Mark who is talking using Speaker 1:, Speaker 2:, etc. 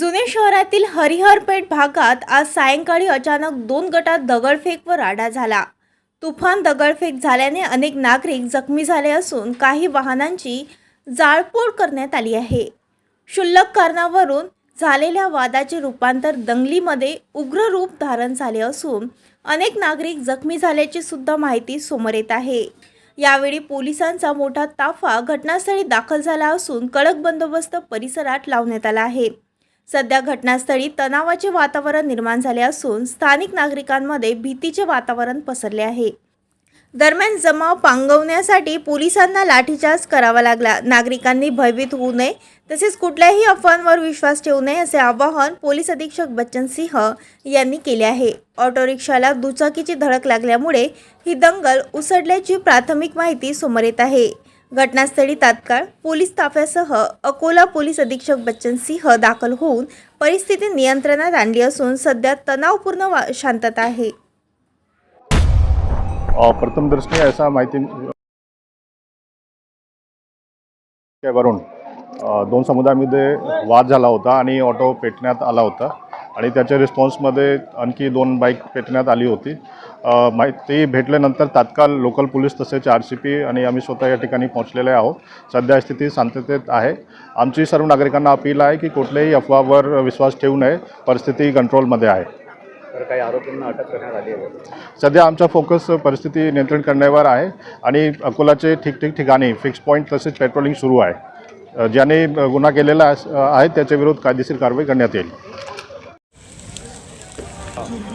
Speaker 1: जुने शहरातील हरिहरपेठ भागात आज सायंकाळी अचानक दोन गटात दगडफेक व राडा झाला. तुफान दगडफेक झाल्याने अनेक नागरिक जखमी झाले असून काही वाहनांची जाळपोळ करण्यात आली आहे. क्षुल्लक कारणावरून झालेल्या वादाचे रूपांतर दंगलीमध्ये उग्र रूप धारण झाले असून अनेक नागरिक जखमी झाल्याची सुद्धा माहिती समोर येत आहे. यावेळी पोलिसांचा मोठा ताफा घटनास्थळी दाखल झाला असून कडक बंदोबस्त परिसरात लावण्यात आला आहे. सध्या घटनास्थळी तणावाचे वातावरण निर्माण झाले असून स्थानिक नागरिकांमध्ये भीतीचे वातावरण पसरले आहे. दरम्यान जमाव पांगवण्यासाठी पोलिसांना लाठीचार्ज करावा लागला. नागरिकांनी भयभीत होऊ नये तसेच कुठल्याही अफवांवर विश्वास ठेवू नये असे आवाहन पोलीस अधीक्षक बच्चन सिंह यांनी केले आहे. ऑटो रिक्षाला दुचाकीची धडक लागल्यामुळे ही दंगल उसडल्याची प्राथमिक माहिती समोर येत आहे. घटनास्थळी तात्काळ पोलीस ताफ्यासह अकोला पोलीस अधीक्षक बच्चन सिंह दाखल होऊन परिस्थिती नियंत्रणात आणली असून सध्या तणावपूर्ण वा शांतता आहे.
Speaker 2: प्रथमदर्शनी प्रथम ऐसा माहिती वरून दोन समुदायामध्ये वाद झाला होता आणि ऑटो पेटण्यात आला होता. आणि त्याच्या रिस्पॉन्समध्ये आणखी दोन बाईक पेटण्यात आली होती. माहिती भेटल्यानंतर तात्काळ लोकल पोलीस तसेच आर सी पी आणि आम्ही स्वतः या ठिकाणी पोहोचलेले आहोत. सध्या स्थिती शांततेत आहे. आमची सर्व नागरिकांना अपील आहे की कुठल्याही अफवावर विश्वास ठेवू नये. परिस्थिती कंट्रोलमध्ये आहे.
Speaker 3: तर काही आरोपींना अटक करण्यात आली आहे.
Speaker 2: सध्या आमचा फोकस परिस्थिती नियंत्रण करण्यावर आहे आणि अकोलाचे ठिकठिक ठिकाणी फिक्स पॉईंट तसेच पेट्रोलिंग सुरू आहे. ज्याने गुन्हा केलेला आहे त्याच्या विरोध कायदेशीर कारवाई करण्यात येईल.